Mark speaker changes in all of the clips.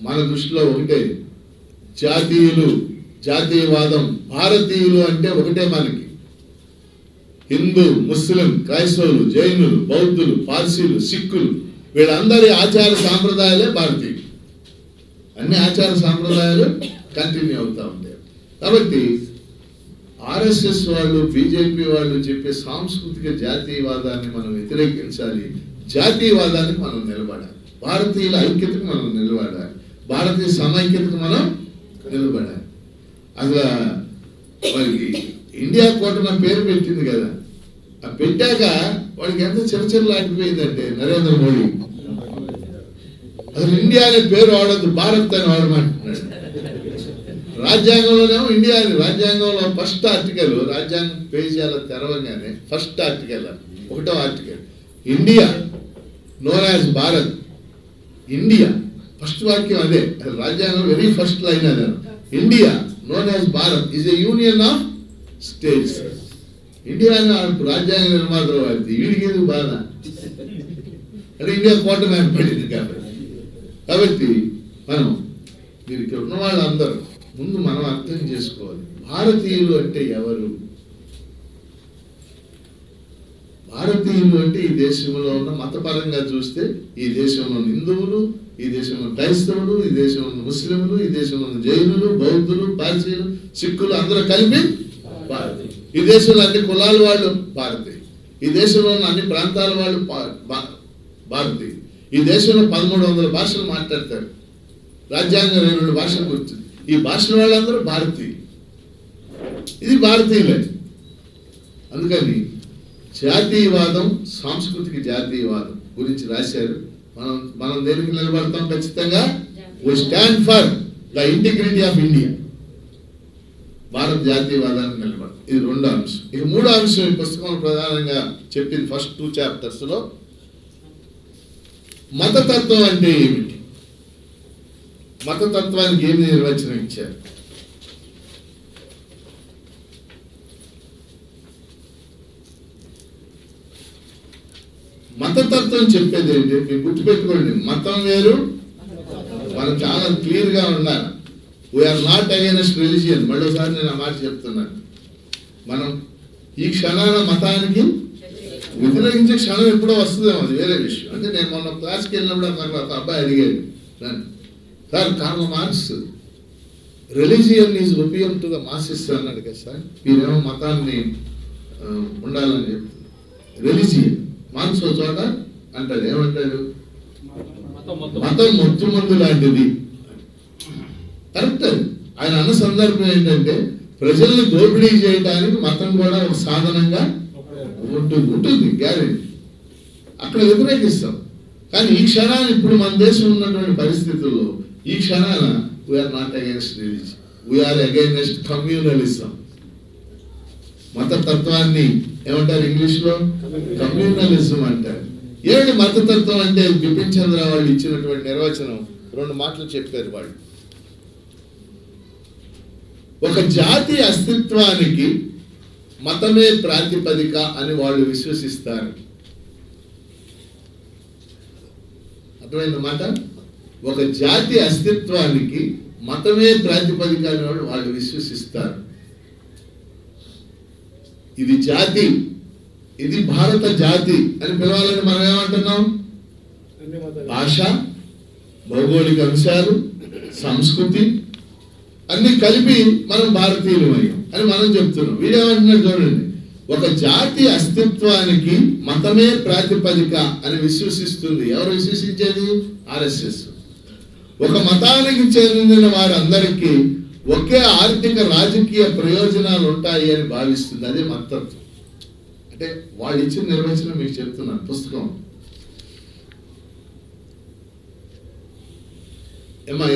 Speaker 1: మన దృష్టిలో ఒకటే. జాతీయులు జాతీయవాదం భారతీయులు అంటే ఒకటే మనకి. హిందూ ముస్లిం క్రైస్తవులు జైనులు బౌద్ధులు పార్సీలు సిక్కులు వీళ్ళందరి ఆచార సాంప్రదాయాలే భారతీయులు. అన్ని ఆచార సాంప్రదాయాలు కంటిన్యూ అవుతా ఉంటాయి. కాబట్టి ఆర్ఎస్ఎస్ వాళ్ళు బీజేపీ వాళ్ళు చెప్పే సాంస్కృతిక జాతీయవాదాన్ని మనం వ్యతిరేకించాలి. జాతీయవాదానికి మనం నిలబడాలి. భారతీయుల ఐక్యతకు మనం నిలబడాలి. భారతీయ సమైక్యతకు మనం నిలబడాలి. అసలు వాళ్ళకి ఇండియా కూటమి పేరు పెట్టింది కదా. ఆ పెట్టాక వాడికి ఎంత చిరచిరలాడిపోయిందంటే నరేంద్ర మోడీ. అసలు ఇండియా అనే పేరు వాడద్దు భారత్ అని వాడమంటున్నాడు రాజ్యాంగంలోనేమో ఇండియా అని రాజ్యాంగంలో ఫస్ట్ ఆర్టికల్ రాజ్యాంగం పేజీల తెరవగానే ఫస్ట్ ఆర్టికల్ ఒకటో article. India known as Bharat. India. First వాక్యం అదే. అసలు రాజ్యాంగం వెరీ ఫస్ట్ లైన్ అన్నారు. India known as Bharat is a union of states India రాజ్యాంగ నిర్మాత వాడితే వీడికి ఎందుకు బాధ? అంటే ఇండియా కోట ఏర్పడింది కాబట్టి. కాబట్టి మనం మీరు ఇక్కడ ఉన్న వాళ్ళందరూ ముందు మనం అర్థం చేసుకోవాలి. భారతీయులు అంటే ఎవరు? భారతీయులు అంటే ఈ దేశంలో ఉన్న మతపరంగా చూస్తే ఈ దేశంలో ఉన్న హిందువులు ఈ దేశంలో క్రైస్తవులు ఈ దేశంలో ఉన్న ముస్లింలు ఈ దేశంలో ఉన్న జైనులు బౌద్ధులు పార్సీలు సిక్కులు అందరూ కలిపి భారతి ఈ దేశంలో అన్ని కులాల వాళ్ళు భారతి ఈ దేశంలో ఉన్న అన్ని ప్రాంతాల వాళ్ళు భారతి ఈ దేశంలో పదమూడు వందల భాషలు మాట్లాడతారు. రాజ్యాంగం రెండు భాషలు గుర్తుంది. ఈ భాషల వాళ్ళందరూ భారతీయ ఇది భారతీయులే. అందుకని జాతీయవాదం సాంస్కృతిక జాతీయవాదం గురించి రాశారు మనం మనం దేనికి నిలబడతాం ఖచ్చితంగా. We stand for the integrity of India భారత జాతీయవాదాన్ని నిలబడతాం. ఇది రెండో అంశం. ఇక మూడో అంశం ఈ పుస్తకంలో ప్రధానంగా చెప్పింది ఫస్ట్ టూ చాప్టర్స్లో మతతత్వం అంటే ఏమిటి? మతతత్వానికి ఏమి నిర్వచనం ఇచ్చారు? మతతత్వం చెప్పేది ఏంటి? మీరు గుర్తుపెట్టుకోండి. మతం వేరు. మనం చాలా క్లియర్గా ఉండాలి వీఆర్ నాట్ అగేనెస్ట్ రిలీజియన్ మళ్ళీసారి నేను ఆ మాట చెప్తున్నాను. మనం ఈ క్షణాల మతానికి వ్యతిరేకించే క్షణం ఎప్పుడో వస్తుందేమో అది వేరే విషయం. అంటే నేను మొన్న క్లాస్కి వెళ్ళినప్పుడు ఒక ఒక అబ్బాయి అడిగాడు. నన్ను sir Karl Marx religion is opium to the masses అన్నాడు కదా సార్. మీరేమో మతాన్ని ఉండాలని చెప్తుంది రిలీజియన్. ఒక చోట అంటాడు ఏమంటాడు మతం మొత్తు. మందు లాంటిది. కరెక్ట్. ఆయన అన్న సందర్భం ఏంటంటే ప్రజల్ని దోపిడీ చేయడానికి మతం కూడా ఒక సాధనంగా ఉంటుంది ఉంటుంది గ్యారెంటీ. అక్కడ వ్యతిరేకిస్తాం. కానీ ఈ క్షణాన్ని ఇప్పుడు మన దేశం ఉన్నటువంటి పరిస్థితుల్లో ఈ క్షణాన we are not against religion we are against communalism మతతత్వాన్ని ఏమంటారు ఇంగ్లీష్లో కమ్యూనలిజం అంటారు. ఏమిటి మతతత్వం అంటే బిపిన్ చంద్ర వాళ్ళు ఇచ్చినటువంటి నిర్వచనం? రెండు మాటలు చెప్పారు వాళ్ళు. ఒక జాతి అస్తిత్వానికి మతమే ప్రాతిపదిక అని వాళ్ళు విశ్వసిస్తారు. అర్థమైంది మాట? ఒక జాతి అస్తిత్వానికి మతమే ప్రాతిపదిక అని వాళ్ళు వాళ్ళు విశ్వసిస్తారు. ఇది జాతి. ఇది భారత జాతి అని పిలవాలని మనం ఏమంటున్నాం? భాష భౌగోళిక అంశాలు సంస్కృతి అన్ని కలిపి మనం భారతీయులు అని మనం చెప్తున్నాం. వీడేమంటున్నాడు చూడండి. ఒక జాతి అస్తిత్వానికి మతమే ప్రాతిపదిక అని విశ్వసిస్తుంది. ఎవరు విశ్వసించేది? ఆర్ఎస్ఎస్. ఒక మతానికి చెందిన వారందరికీ ఒకే ఆర్థిక రాజకీయ ప్రయోజనాలు ఉంటాయి అని భావిస్తుంది. అదే మతత్వం అంటే వాళ్ళు ఇచ్చిన నిర్వచనం మీకు చెప్తున్నాను పుస్తకం. ఏమా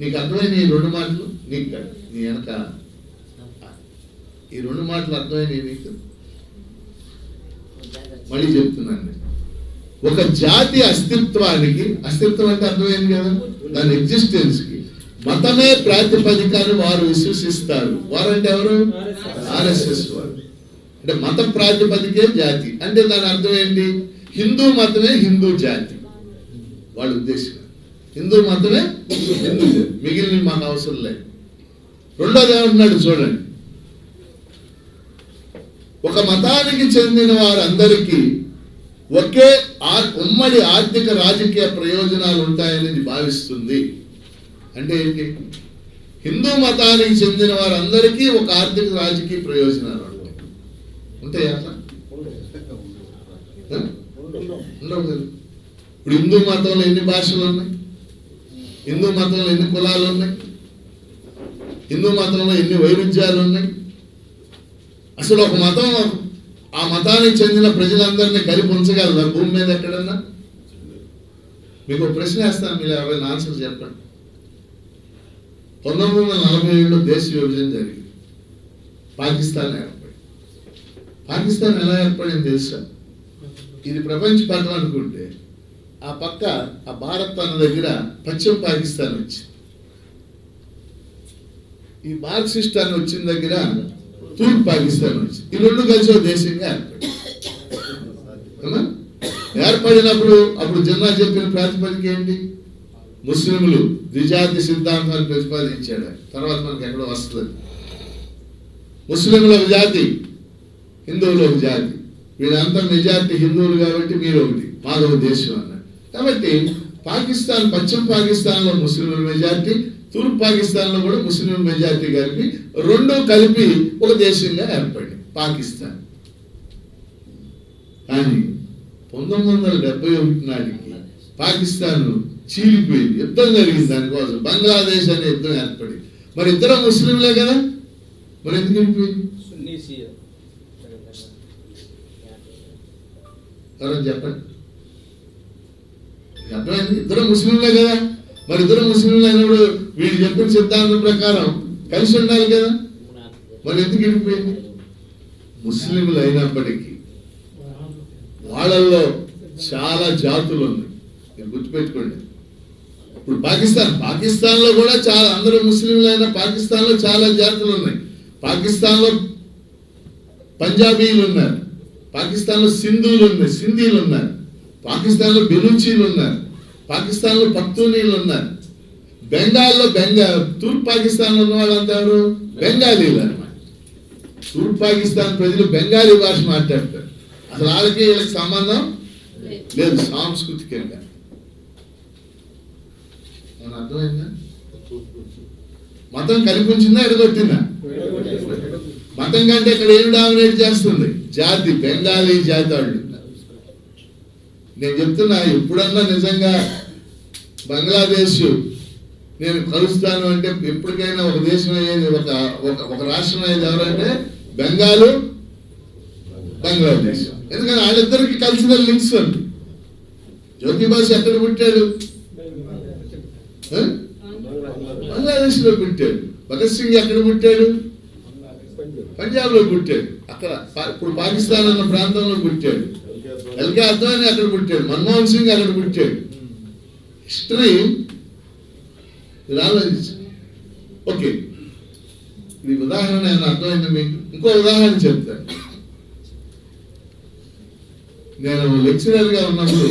Speaker 1: నీకు అర్థమైన ఈ రెండు మాటలు? నీకు నీ వెనక. ఈ రెండు మాటలు అర్థమైనవి నీకు? మళ్ళీ చెప్తున్నాను ఒక జాతి అస్తిత్వానికి అస్తిత్వం అంటే అర్థమైంది కదా? దాని ఎగ్జిస్టెన్స్ మతమే ప్రాతిపదిక అని వారు విశ్వసిస్తారు. వారంటే ఎవరు ఆర్ఎస్ఎస్ వారు. అంటే మత ప్రాతిపదికే జాతి. అంటే దాని అర్థం ఏంటి? హిందూ మతమే హిందూ జాతి. వాళ్ళ ఉద్దేశం. హిందూ మతమే హిందూ మిగిలిన మాకు అవసరం లేదు. రెండోది ఏమంటున్నాడు చూడండి. ఒక మతానికి చెందిన వారందరికీ ఒకే ఉమ్మడి ఆర్థిక రాజకీయ ప్రయోజనాలు ఉంటాయని భావిస్తుంది. అంటే ఏంటి? హిందూ మతానికి చెందిన వారందరికీ ఒక ఆర్థిక రాజకీయ ప్రయోజనాలు ఉంటాయి. ఉంటాయా? అట్లా? ఆ? ఉండవు కదా ఇప్పుడు హిందూ మతంలో ఎన్ని భాషలు ఉన్నాయి? హిందూ మతంలో ఎన్ని కులాలు ఉన్నాయి? హిందూ మతంలో ఎన్ని వైరుధ్యాలు ఉన్నాయి? అసలు ఒక మతం ఆ మతానికి చెందిన ప్రజలందరినీ కలిపి ఉంచగలరా? భూమి మీద ఎక్కడన్నా? మీకు ఒక ప్రశ్న వేస్తాను మీరు ఎవరైనా ఆన్సర్ చెప్పండి. పంతొమ్మిది వందల నలభై ఏడులో దేశ విభజన జరిగింది. పాకిస్తాన్ ఏర్పడి పాకిస్తాన్ ఎలా ఏర్పడింది తెలుసా? ఇది ప్రపంచ పటం అనుకుంటే ఆ పక్క ఆ భారత్ అన్న దగ్గర పశ్చిమ పాకిస్తాన్ వచ్చింది. ఈ మార్క్సిస్ట్ అని వచ్చిన దగ్గర తూర్పు పాకిస్తాన్ వచ్చింది. ఈ రెండు కలిసి ఒక దేశంగా ఏర్పడింది. ఏర్పడినప్పుడు అప్పుడు జిల్లా చెప్పిన ప్రాతిపదిక ఏంటి? ముస్లింలు ద్విజాతి సిద్ధాంతాన్ని ప్రతిపాదించాడు. తర్వాత మనకి ఎక్కడో వస్తుంది. ముస్లింలు ఒక జాతి హిందువులు ఒక జాతి వీళ్ళంతా మెజార్టీ హిందువులు కాబట్టి మీరు ఒకటి మాది దేశం అన్నాడు. కాబట్టి పాకిస్తాన్ పశ్చిమ పాకిస్తాన్లో ముస్లింల మెజార్టీ తూర్పు పాకిస్తాన్లో కూడా ముస్లిం మెజార్టీ కలిపి రెండు కలిపి ఒక దేశంగా ఏర్పడింది పాకిస్తాన్. కానీ పంతొమ్మిది వందల డెబ్బై ఒకటి నాటికి పాకిస్తాన్ చీలిపోయింది. యుద్ధం జరిగింది దానికోసం. బంగ్లాదేశ్ అనే యుద్ధం ఏర్పడింది. మరి ఇద్దరు ముస్లింలే కదా? మరి ఎందుకు వెళ్ళిపోయింది ఎవరైనా చెప్పండి. అర్థమైంది? ఇద్దరు ముస్లింలే కదా? మరి ఇద్దరు ముస్లింలు అయినప్పుడు వీళ్ళు చెప్పిన సిద్ధాంతం ప్రకారం కలిసి ఉండాలి కదా? మరి ఎందుకు వెళ్ళిపోయింది ముస్లింలు అయినప్పటికీ వాళ్ళల్లో చాలా జాతులు ఉన్నాయి. మీరు గుర్తుపెట్టుకోండి. ఇప్పుడు పాకిస్తాన్ పాకిస్తాన్లో కూడా చాలా అందరూ ముస్లింలు అయినా పాకిస్తాన్లో చాలా జాతులు ఉన్నాయి. పాకిస్తాన్లో పంజాబీలు ఉన్నారు. పాకిస్తాన్లో సింధువులు ఉన్నాయి సింధీలు ఉన్నారు. పాకిస్తాన్లో బెలూచీలు ఉన్నారు. పాకిస్తాన్లో పక్తూనీలు ఉన్నారు. బెంగాల్లో బెంగా తూర్పు పాకిస్తాన్లో ఉన్న వాళ్ళు అంటారు బెంగాలీలు అనమాట తూర్పు పాకిస్తాన్ ప్రజలు బెంగాలీ భాష మాట్లాడతారు. అసలు వాళ్ళకి వీళ్ళకి సంబంధం లేదు సాంస్కృతికంగా. మన అర్థమైందా? మతం కనిపించిందా ఎడగొట్టిందా? మతం కంటే ఇక్కడ ఏం డామినేట్ చేస్తుంది? జాతి బెంగాలీ జాతి వాళ్ళు నేను చెప్తున్నా ఎప్పుడన్నా నిజంగా బంగ్లాదేశ్ నేను కలుస్తాను అంటే ఎప్పటికైనా ఒక దేశం అయ్యేది ఒక ఒక రాష్ట్రం అయ్యేది ఎవరంటే బెంగాలు బంగ్లాదేశ్. ఎందుకంటే వాళ్ళిద్దరికి కలిసిన లింక్స్ ఉంది. జ్యోతిబాస్ ఎక్కడ పుట్టాడు? బంగ్లాదేశ్లో లో పుట్టాడు. భగత్ సింగ్ ఎక్కడ పుట్టాడు? పంజాబ్లో పుట్టాడు. అక్కడ ఇప్పుడు పాకిస్తాన్ అన్న ప్రాంతంలో పుట్టాడు. ఎల్కే అద్వాని అక్కడ పుట్టాడు. మన్మోహన్ సింగ్ అక్కడ పుట్టాడు. హిస్టరీ మీరు ఆలోచించు. ఓకే. ఇది ఉదాహరణ ఏమైనా అర్థమైంది మీకు? ఇంకో ఉదాహరణ చెప్తాను. నేను లెక్చరర్గా ఉన్నప్పుడు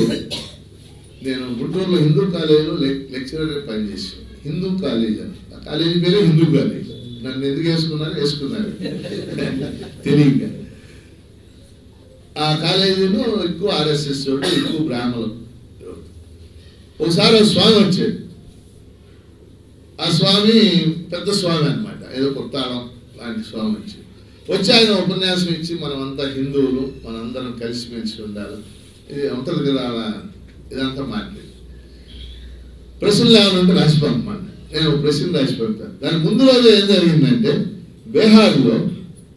Speaker 1: నేను గుంటూరులో హిందూ కాలేజీలో లెక్చరర్ పనిచేసాను హిందూ కాలేజ్ అని. ఆ కాలేజీ పేరే హిందూ కాలేజ్. నన్ను ఎందుకు వేసుకున్నారు? వేసుకున్నారు. తెలియక. ఆ కాలేజీలో ఎక్కువ ఆర్ఎస్ఎస్ చోటు ఎక్కువ బ్రాహ్మణులు ఒకసారి స్వామి వచ్చాడు. ఆ స్వామి పెద్ద స్వామి అన్నమాట. ఏదో కొత్తాడం లాంటి స్వామి వచ్చి వచ్చి ఆయన ఉపన్యాసం ఇచ్చి మనమంతా హిందువులు మనందరం కలిసిమెలిసి ఉండాలి. ఇది ఉంటుంది కదా అలా ఇదంతా మాట్లాడి ప్రశ్నలు లేవాలంటే రాసి పంపమని నేను ఒక ప్రశ్న రాసి పంపాను దాని ముందు రోజు ఏం జరిగిందంటే బీహార్లో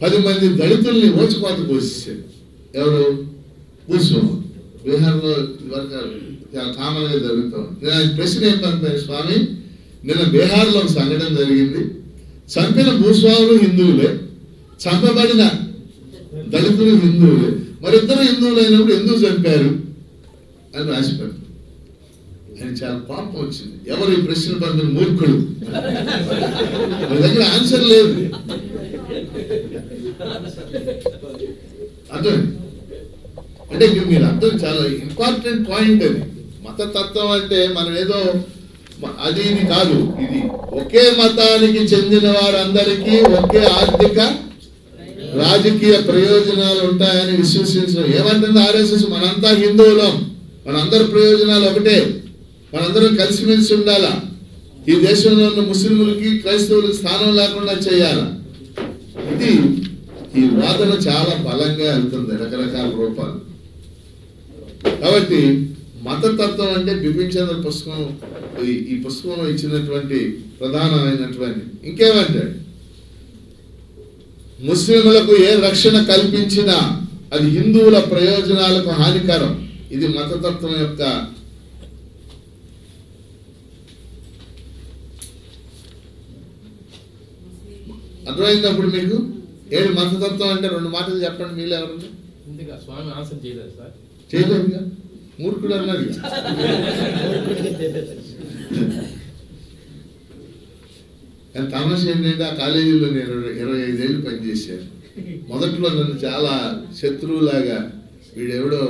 Speaker 1: పది మంది దళితుల్ని ఓచుకోత కోసేసారు ఎవరు? భూస్వామి. బీహార్లో ఇదివరకు చాలా కామన్గా జరుగుతాం. నేను ఆయన ప్రశ్న ఏం పంపాను స్వామి నిన్న బీహార్లో ఒక సంఘటన జరిగింది. చంపిన భూస్వాములు హిందువులే చంపబడిన దళితులు హిందువులే. మరిద్దరు హిందువులు అయినప్పుడు ఎందుకు చంపారు? అని రాసి పెట్టారు ఆయన చాలా పాపం వచ్చింది. ఎవరు ఈ ప్రశ్న పంపిన మూర్ఖుడు మన దగ్గర ఆన్సర్ లేదు. అర్థం? అంటే ఇంక మీరు అర్థం చాలా ఇంపార్టెంట్ పాయింట్ అది. మతతత్వం అంటే మనం ఏదో అది ఇది కాదు. ఇది ఒకే మతానికి చెందిన వారందరికీ ఒకే ఆర్థిక రాజకీయ ప్రయోజనాలు ఉంటాయని విశ్వసించడం. ఏమంటుంది ఆర్ఎస్ఎస్? మనంతా హిందువులం. మనందరి ప్రయోజనాలు ఒకటే. మనందరం కలిసిమెలిసి ఉండాలా? ఈ దేశంలో ఉన్న ముస్లింలకి క్రైస్తవులకి స్థానం లేకుండా చేయాలి? ఇది ఈ వాదన చాలా బలంగా వెళ్తుంది రకరకాల రూపాలు. కాబట్టి మతతత్వం అంటే బిపిన్ చంద్ర పుస్తకం ఈ- ఈ పుస్తకంలో ఇచ్చినటువంటి ప్రధానమైనటువంటి ఇంకేమంటాడు ముస్లింలకు ఏ రక్షణ కల్పించినా అది హిందువుల ప్రయోజనాలకు హానికరం. ఇది మతతత్వం యొక్క అర్థమైనప్పుడు మీకు? ఏడు మతతత్వం అంటే రెండు మాటలు చెప్పండి మీరు ఎవరు
Speaker 2: ఇందుగా స్వామి ఆన్సర్ చేయలేదు సార్.
Speaker 1: చేయలేదుగా మూర్ఖుడు అన్నారు కానీ తమాష ఏంటంటే ఆ కాలేజీలో నేను ఇరవై ఐదేళ్ళు పనిచేశాను. మొదట్లో నన్ను చాలా శత్రువులాగా వీడెవడో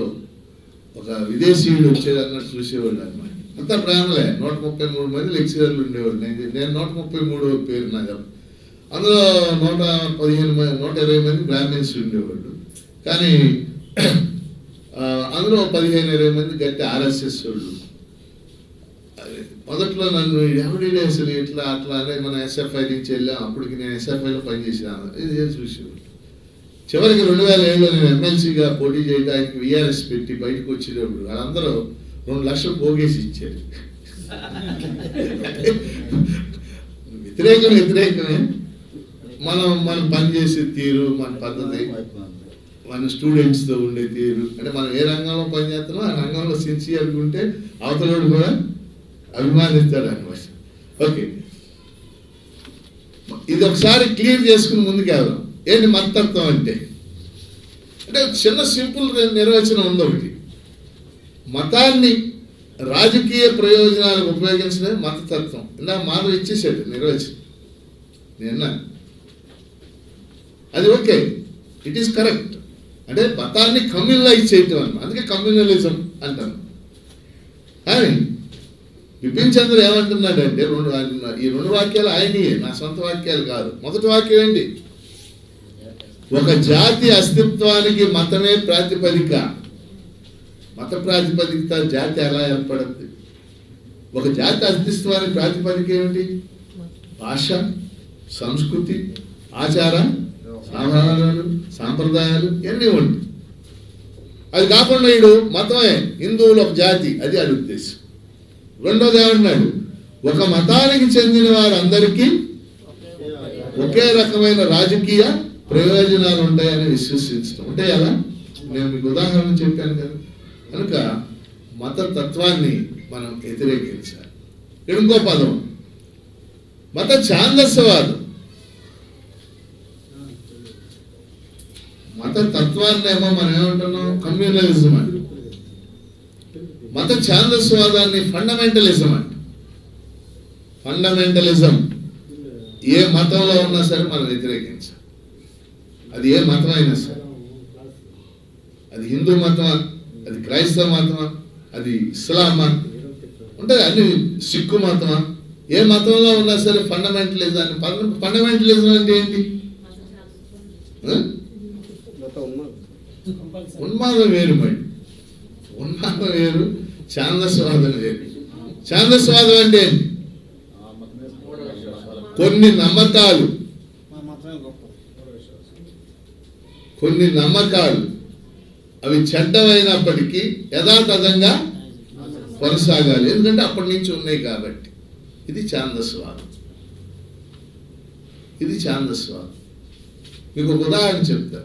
Speaker 1: ఒక విదేశీయుడు వచ్చేది అన్నట్టు చూసేవాళ్ళు అనమాట అంతా ప్రేమలే. నూట ముప్పై మూడు మంది లెక్చరర్లు ఉండేవాళ్ళు. నేను నేను నూట ముప్పై మూడు పేరు నాకు అందులో నూట పదిహేను మంది నూట ఇరవై మంది బ్రాహ్మిన్స్ ఉండేవాళ్ళు. కానీ అందులో పదిహేను ఇరవై మంది గట్టి ఆర్ఎస్ఎస్ వాళ్ళు. మొదట్లో నన్ను ఎవడీడే అసలు ఇట్లా అట్లా అనే మన ఎస్ఎఫ్ఐ నుంచి వెళ్ళాం. అప్పటికి నేను ఎస్ఎఫ్ఐలో పనిచేసాను ఇది చూసేవాళ్ళు? చివరికి రెండు వేల ఏడులో నేను ఎమ్మెల్సీగా పోటీ చేయడానికి విఆర్ఎస్ పెట్టి బయటకు వచ్చేటప్పుడు వాళ్ళందరూ రెండు లక్షలు పోగేసి ఇచ్చారు. వ్యతిరేకం వ్యతిరేకమే. మనం మనం పనిచేసే తీరు మన పద్ధతి మన స్టూడెంట్స్తో ఉండే తీరు. అంటే మనం ఏ రంగంలో పనిచేస్తున్నామో ఆ రంగంలో సిన్సియర్గా ఉంటే అవతలోడు కూడా అభిమానిస్తాడు అనమాట ఓకే. ఇది ఒకసారి క్లియర్ చేసుకుని ముందుకు వెళ్దాం ఏంటి మత్తత్వం అంటే? అంటే చిన్న సింపుల్ నిర్వచనం ఉంది ఒకటి. మతాన్ని రాజకీయ ప్రయోజనాలకు ఉపయోగించడమే మతతత్వం. ఇందాక మాధవ్ ఇచ్చేసాడు నిర్వచనం. నిన్న అది ఓకే. ఇట్ ఈస్ కరెక్ట్ అంటే మతాన్ని కమ్యూనలైజ్ చేయటం అన్నమాట అందుకే కమ్యూనలిజం అంటాను కానీ బిపిన్ చంద్ర ఏమంటున్నాడంటే రెండు ఈ రెండు వాక్యాలు ఆయనయే నా సొంత వాక్యాలు కాదు. మొదటి వాక్యం ఏంటి? ఒక జాతి అస్తిత్వానికి మతమే ప్రాతిపదిక. మత ప్రాతిపదికత జాతి ఎలా ఏర్పడుతుంది ఒక జాతి అస్తిత్వానికి ప్రాతిపదిక ఏమిటి? భాష సంస్కృతి ఆచార సాధారణాలు సాంప్రదాయాలు ఇవన్నీ ఉంటాయి అది కాకుండా వీడు మతమే. హిందువులు ఒక జాతి. అది అది ఉద్దేశం. రెండోది ఏమన్నాడు ఒక మతానికి చెందిన వారందరికీ ఒకే రకమైన రాజకీయ ప్రయోజనాలు ఉంటాయని విశ్వసించడం అంటే ఎలా? నేను మీకు ఉదాహరణ చెప్పాను కదా. కనుక మత తత్వాన్ని మనం వ్యతిరేకించాలి. ఇంకో పదం. మత ఛాందస్యవాదం మత తత్వాన్ని ఏమో మనం ఏమంటున్నాం? కమ్యూనలిజం అంట. మత ఛాందస్వాదాన్ని ఫండమెంటలిజం అంట. ఫండమెంటలిజం ఏ మతంలో ఉన్నా సరే మనం వ్యతిరేకించాలి. అది ఏ మతం అయినా సరే. అది హిందూ మతమా అది క్రైస్తవ మతమా అది ఇస్లామా ఉంటుంది అన్ని సిక్కు మతమా ఏ మతంలో ఉన్నా సరే ఫండమెంటలిజాన్ని ఫండమెంటలిజం అంటే ఏంటి? ఉన్మాదం వేరు మరి. ఉన్మాదం వేరు ఛాందస్వాదం వేరు. ఛాందస్వాదం అంటే ఏంటి? కొన్ని నమ్మకాలు. కొన్ని నమ్మకాలు అవి చెడ్డమైనప్పటికీ యథాతథంగా కొనసాగాలి. ఎందుకంటే అప్పటి నుంచి ఉన్నాయి కాబట్టి. ఇది ఛాందస్వాదం. ఇది ఛాందస్వాదం. మీకు ఒక ఉదాహరణ చెప్తా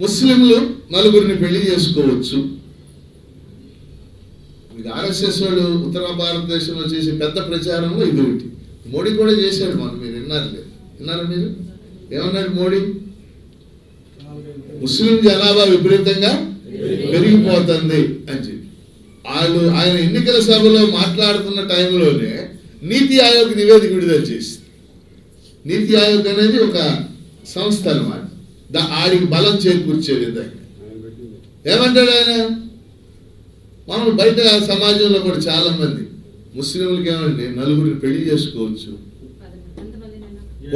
Speaker 1: ముస్లింలు నలుగురిని పెళ్ళి చేసుకోవచ్చు. మీకు ఆర్ఎస్ఎస్ వాళ్ళు ఉత్తర భారతదేశంలో చేసే పెద్ద ప్రచారంలో ఇది ఒకటి మోడీ కూడా చేశాడు మనం మీరు విన్నారు లేదు విన్నారా మీరు? ఏమన్నాడు మోడీ? ముస్లిం జనాభా విపరీతంగా పెరిగిపోతుంది అని చెప్పి. వాళ్ళు ఆయన ఎన్నికల సభలో మాట్లాడుతున్న టైంలోనే నీతి ఆయోగ్ నివేదిక విడుదల చేసింది. నీతి ఆయోగ్ అనేది ఒక సంస్థ అన్నమాట. దా ఆడికి బలం చేకూర్చే విధంగా. ఏమంటాడు ఆయన? మనం బయట సమాజంలో కూడా చాలా మంది ముస్లింలకి ఏమండి నలుగురిని పెళ్ళి చేసుకోవచ్చు.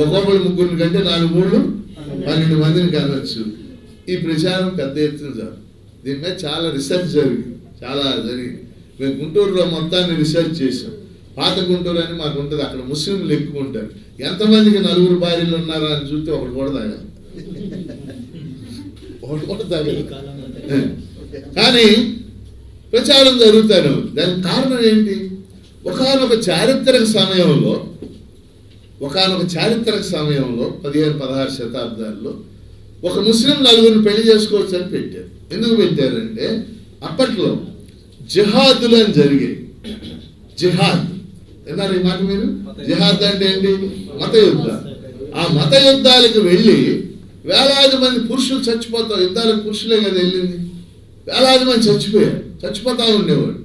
Speaker 1: ఒక్కొక్కరు ముగ్గురిని కంటే నాలుగు మూడు పన్నెండు మందిని కనవచ్చు ఈ ప్రచారం పెద్ద ఎత్తున జరుగు దీని మీద చాలా రీసెర్చ్ జరిగింది చాలా జరిగింది. మేము గుంటూరులో మొత్తాన్ని రీసెర్చ్ చేసాం పాత గుంటూరు అని మాకు ఉంటుంది అక్కడ ముస్లింలు ఎక్కువ ఉంటారు. ఎంతమందికి నలుగురు భార్యలు ఉన్నారా అని చూస్తే ఒకటి కూడా తాగాలి ఒకటి కూడా తాగాలి కానీ ప్రచారం జరుగుతాను దానికి కారణం ఏంటి? ఒకనొక చారిత్రక సమయంలో ఒకనొక చారిత్రక సమయంలో పదిహేను పదహారు శతాబ్దాల్లో ఒక ముస్లిం నలుగురిని పెళ్ళి చేసుకోవచ్చు అని పెట్టారు. ఎందుకు పెట్టారంటే అప్పట్లో జిహాదులు అని జరిగాయి. జిహాద్. విన్నారు ఈ మాట మీరు? జిహాద్ అంటే ఏంటి? మత యుద్ధాలు ఆ మత యుద్ధాలకు వెళ్ళి వేలాది మంది పురుషులు చచ్చిపోతారు యుద్ధాలకు పురుషులే కదా వెళ్ళింది. వేలాది మంది చచ్చిపోయారు. చచ్చిపోతా ఉండేవాడు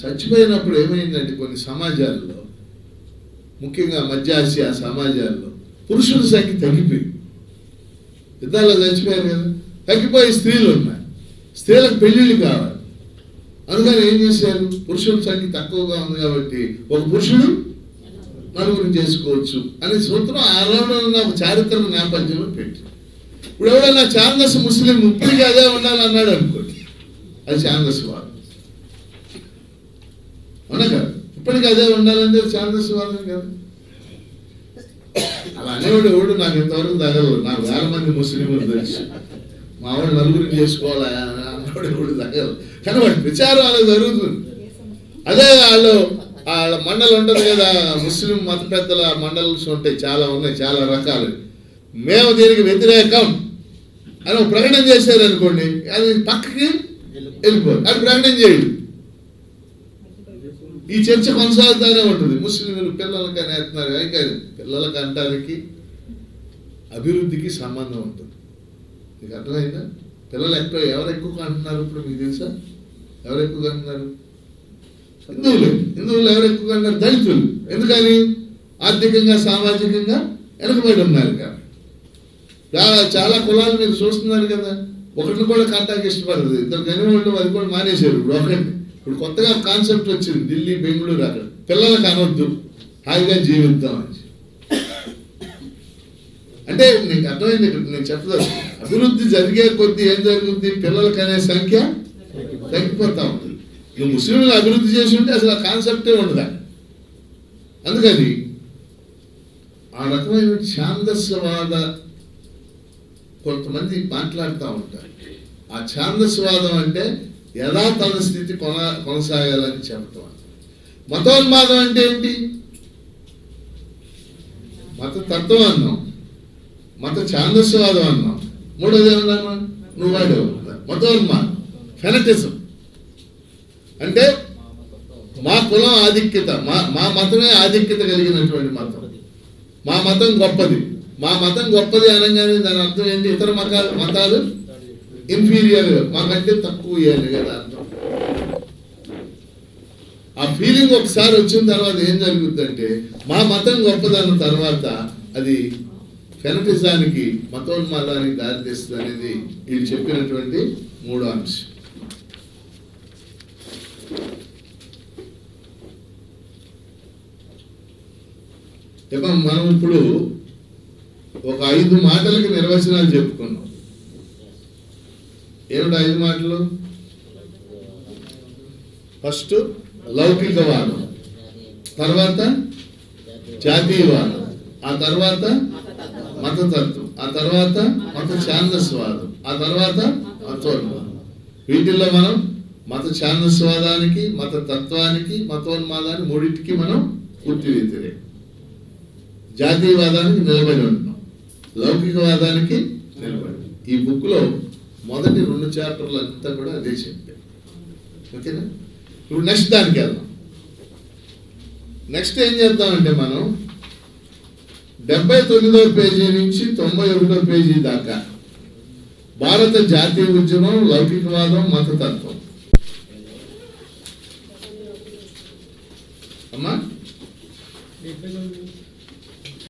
Speaker 1: చచ్చిపోయినప్పుడు ఏమైందంటే కొన్ని సమాజాల్లో ముఖ్యంగా మధ్య ఆసియా సమాజాల్లో పురుషుల సంఖ్య తగ్గిపోయింది. ఇద్దరు చచ్చిపోయారు కదా. తగ్గిపోయి స్త్రీలు ఉన్నాయి. స్త్రీలకు పెళ్ళిళ్ళు కావాలి. అందుకని ఏం చేశారు? పురుషుల సంఖ్య తక్కువగా ఉంది కాబట్టి ఒక పురుషుడు నలుగురు చేసుకోవచ్చు అనే సూత్రం ఆ రోజున చారిత్రక నేపథ్యంలో పెట్టి ఇప్పుడు ఎవడన్నా చాందస్ ముస్లిం ఇప్పటికీ అదే ఉండాలన్నాడు అనుకోండి. అది చాందస్ వాదం. అవునా కదా? ఇప్పటికీ అదే ఉండాలంటే చాందస్ వాదం కదా? అలా అనేవాడు ఎవడు? నాకు ఇంతవరకు తగలదు నాకు వేల మంది ముస్లింలు తెలుసు? మా వాడు నలుగురిని చేసుకోవాలా? అన్నవాడు ఎవడు? తగలదు కానీ వాడి ప్రచారం అలా జరుగుతుంది. అదే వాళ్ళు వాళ్ళ మండలి ఉంటుంది కదా ముస్లిం మత పెద్దల మండల్స్ ఉంటాయి చాలా ఉన్నాయి చాలా రకాలు. మేము దీనికి వ్యతిరేకం అని ఒక ప్రకటన చేశారు అనుకోండి అది పక్కకి వెళ్ళిపోదు. అది ప్రకటన చేయండి ఈ చర్చ కొనసాగుతూనే ఉంటుంది. ముస్లింలు పిల్లలకి నేర్పుతున్నారు కానీ కాదు పిల్లలకి అంటానికి అభివృద్ధికి సంబంధం ఉంటుంది. మీకు అర్థమైందా? పిల్లలు ఎక్కువ ఎవరు ఎక్కువగా అంటున్నారు ఇప్పుడు మీకు తెలుసా? ఎవరు ఎక్కువగా అంటున్నారు? హిందువులు. హిందువులు ఎవరు ఎక్కువగా అంటారు దళితులు. ఎందుకని? ఆర్థికంగా సామాజికంగా వెనకబడి ఉన్నారు కాబట్టి. చాలా- చాలా కులాలు మీరు చూస్తున్నారు కదా. ఒకరిని కూడా కంటాకి ఇష్టపడదు ఇద్దరు కనివాళ్ళు అది కూడా మానేశారు. ఇప్పుడు ఒకటి ఇప్పుడు కొత్తగా కాన్సెప్ట్ వచ్చింది ఢిల్లీ బెంగళూరు అక్కడ. పిల్లలకు అనొద్దు హాయిగా జీవిద్దాం అని అంటే నీకు అర్థమైంది ఇక్కడ నేను చెప్పలేదు అభివృద్ధి జరిగే కొద్దీ ఏం జరుగుద్ది? పిల్లలకి అనే సంఖ్య తగ్గిపోతా ఉంటుంది నువ్వు ముస్లింలు అభివృద్ధి చేసి ఉంటే అసలు ఆ కాన్సెప్టే ఉండదు? అందుకని ఆ రకమైన ఛాందస్యవాద కొంతమంది మాట్లాడుతూ ఉంటారు. ఆ ఛాందస్వాదం అంటే ఎలా తన స్థితి కొన కొనసాగాలని చెప్పటం మతోన్మాదం అంటే ఏంటి? మత తత్వం అన్నాం. మత ఛాందస్వాదం అన్నాం. మూడోది ఏమన్నామా నువ్వు వాడు మతోన్మాదం. ఫెనటిజం. అంటే మా కులం ఆధిక్యత మా మా మతమే ఆధిక్యత కలిగినటువంటి మతం. మా మతం గొప్పది. మా మతం గొప్పది అనగానే దాని అర్థం ఏంటి? ఇతర మతాలు మతాలు ఇన్ఫీరియర్ మాకంటే తక్కువ ఇవ్వాలి కదా అర్థం ఆ ఫీలింగ్ ఒకసారి వచ్చిన తర్వాత ఏం జరుగుతుందంటే మా మతం గొప్పదన్న తర్వాత అది ఫెనటిజానికి మతోన్మాదానికి దారితీస్తుంది అనేది వీళ్ళు చెప్పినటువంటి మూడో అంశం. మనం ఇప్పుడు ఒక ఐదు మాటలకి నిర్వచనాలు చెప్పుకున్నాం. ఏమిటి ఐదు మాటలు? ఫస్ట్ లౌకికవాదం. తర్వాత జాతీయవాదం. ఆ తర్వాత మతతత్వం. ఆ తర్వాత మత ఛాందస్వాదం ఆ తర్వాత మతోన్మాదం. వీటిల్లో మనం మత ఛాందస్వాదానికి మత తత్వానికి మతోన్మాదానికి మూడింటికి మనం పూర్తి వ్యతిరేకం జాతీయవాదానికి నిలబడి ఉంటున్నాం. లౌకికవాదానికి నిలబడి. ఈ బుక్లో మొదటి రెండు చాప్టర్లు అంతా కూడా అదే చెప్పారు ఓకేనా? ఇప్పుడు నెక్స్ట్ దానికి వెళ్దాం. నెక్స్ట్ ఏం చేద్దామంటే మనం డెబ్బై తొమ్మిదో పేజీ నుంచి తొంభై ఒకటో పేజీ దాకా భారత జాతీయ ఉద్యమం లౌకికవాదం మతతత్వం. అమ్మా?